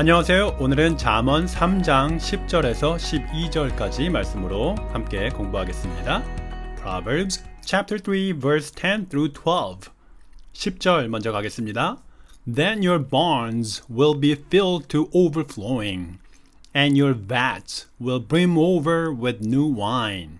안녕하세요. 오늘은 잠언 3장 10절에서 12절까지 말씀으로 함께 공부하겠습니다. Proverbs chapter 3 verse 10 through 12. 10절 먼저 가겠습니다. Then your barns will be filled to overflowing, and your vats will brim over with new wine.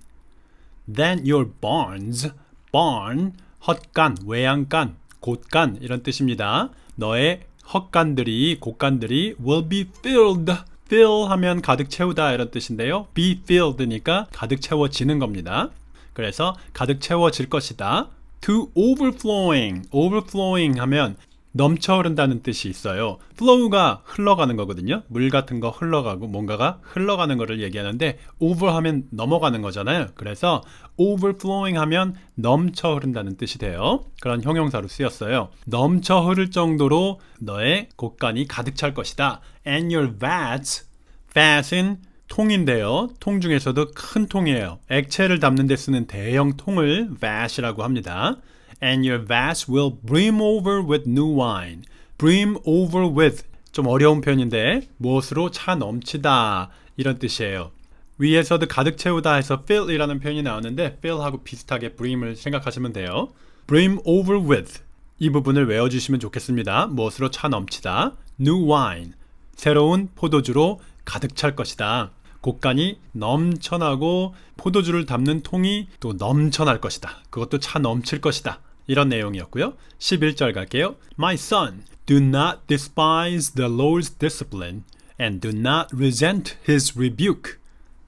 Then your barns, barn, 헛간, 외양간, 곳간 이런 뜻입니다. 너의 헛간들이, 곳간들이 will be filled. fill 하면 가득 채우다 이런 뜻인데요. be filled니까 가득 채워지는 겁니다. 그래서 가득 채워질 것이다. to overflowing. overflowing 하면 넘쳐 흐른다는 뜻이 있어요. flow가 흘러가는 거거든요. 물 같은 거 흘러가고 뭔가가 흘러가는 거를 얘기하는데 over 하면 넘어가는 거잖아요. 그래서 overflowing 하면 넘쳐 흐른다는 뜻이 돼요. 그런 형용사로 쓰였어요. 넘쳐 흐를 정도로 너의 곳간이 가득 찰 것이다. and your vats vat은 통인데요. 통 중에서도 큰 통이에요. 액체를 담는 데 쓰는 대형 통을 vat이라고 합니다. And your vats will brim over with new wine. brim over with 좀 어려운 표현인데 무엇으로 차 넘치다 이런 뜻이에요. 위에서도 가득 채우다 해서 fill이라는 표현이 나오는데 fill하고 비슷하게 brim을 생각하시면 돼요. brim over with 이 부분을 외워주시면 좋겠습니다. 무엇으로 차 넘치다. new wine 새로운 포도주로 가득 찰 것이다. 곡간이 넘쳐나고 포도주를 담는 통이 또 넘쳐날 것이다. 그것도 차 넘칠 것이다. 이런 내용이었고요. 11절 갈게요. My son, do not despise the Lord's discipline and do not resent his rebuke.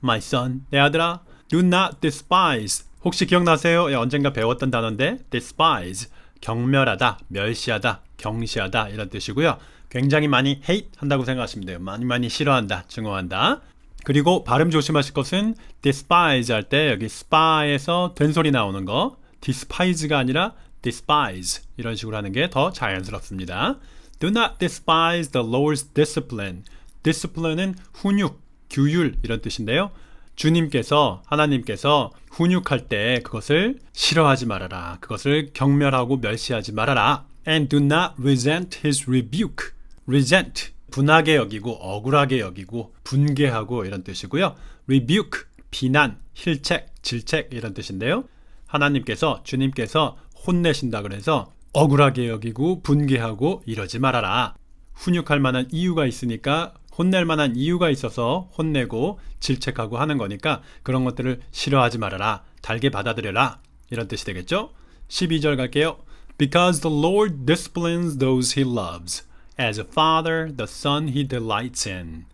My son, 내 아들아, do not despise. 혹시 기억나세요? 예, 언젠가 배웠던 단어인데 despise, 경멸하다, 멸시하다, 경시하다 이런 뜻이고요. 굉장히 많이 hate 한다고 생각하시면 돼요. 많이 많이 싫어한다, 증오한다. 그리고 발음 조심하실 것은 despise 할 때 여기 spy에서 된소리 나오는 거 despise가 아니라 despise 이런 식으로 하는 게 더 자연스럽습니다. Do not despise the Lord's discipline. discipline은 훈육, 규율 이런 뜻인데요. 주님께서 하나님께서 훈육할 때 그것을 싫어하지 말아라. 그것을 경멸하고 멸시하지 말아라. And do not resent his rebuke. resent 분하게 여기고 억울하게 여기고 분개하고 이런 뜻이고요. rebuke 비난, 힐책, 질책 이런 뜻인데요. 하나님께서 주님께서 혼내신다 그래서 억울하게 여기고 분개하고 이러지 말아라. 훈육할 만한 이유가 있으니까 혼낼 만한 이유가 있어서 혼내고 질책하고 하는 거니까 그런 것들을 싫어하지 말아라. 달게 받아들여라. 이런 뜻이 되겠죠? 12절 갈게요. Because the Lord disciplines those he loves, as a father the son he delights in.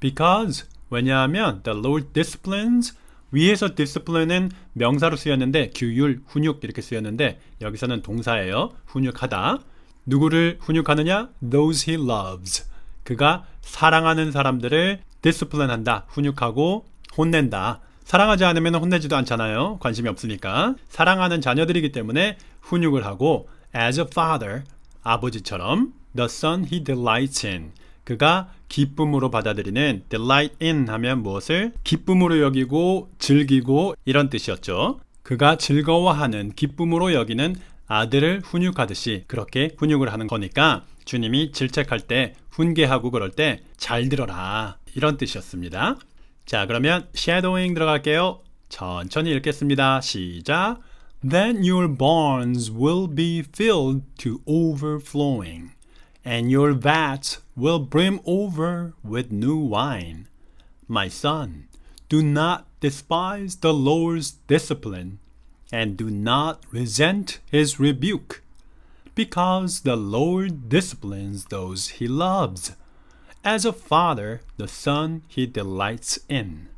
Because 왜냐하면 the Lord disciplines 위에서 discipline은 명사로 쓰였는데 규율, 훈육 이렇게 쓰였는데 여기서는 동사예요. 훈육하다. 누구를 훈육하느냐? Those he loves. 그가 사랑하는 사람들을 discipline한다. 훈육하고 혼낸다. 사랑하지 않으면 혼내지도 않잖아요. 관심이 없으니까. 사랑하는 자녀들이기 때문에 훈육을 하고 as a father 아버지처럼 the son he delights in 그가 기쁨으로 받아들이는 delight in 하면 무엇을 기쁨으로 여기고 즐기고 이런 뜻이었죠. 그가 즐거워하는 기쁨으로 여기는 아들을 훈육하듯이 그렇게 훈육을 하는 거니까 주님이 질책할 때 훈계하고 그럴 때 잘 들어라 이런 뜻이었습니다. 자 그러면 shadowing 들어갈게요. 천천히 읽겠습니다. 시작. Then your barns will be filled to overflowing. and your vats will brim over with new wine. My son, do not despise the Lord's discipline, and do not resent his rebuke, because the Lord disciplines those he loves, as a father the son he delights in.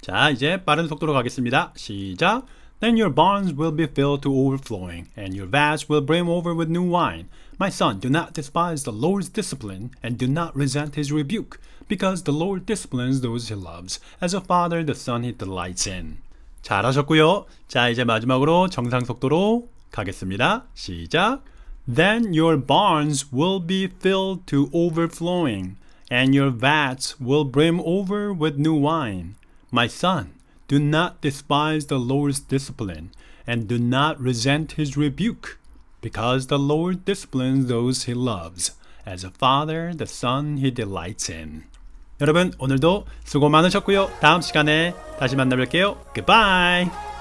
자, 이제 빠른 속도로 가겠습니다. 시작. Then your barns will be filled to overflowing, and your vats will brim over with new wine. My son, do not despise the Lord's discipline, and do not resent his rebuke, because the Lord disciplines those he loves, as a father the son he delights in. 잘하셨고요. 자, 이제 마지막으로 정상 속도로 가겠습니다. 시작. Then your barns will be filled to overflowing, and your vats will brim over with new wine. My son, do not despise the Lord's discipline, and do not resent his rebuke, because the Lord disciplines those he loves, as a father the son he delights in. 여러분 오늘도 수고 많으셨고요. 다음 시간에 다시 만나뵐게요. Goodbye.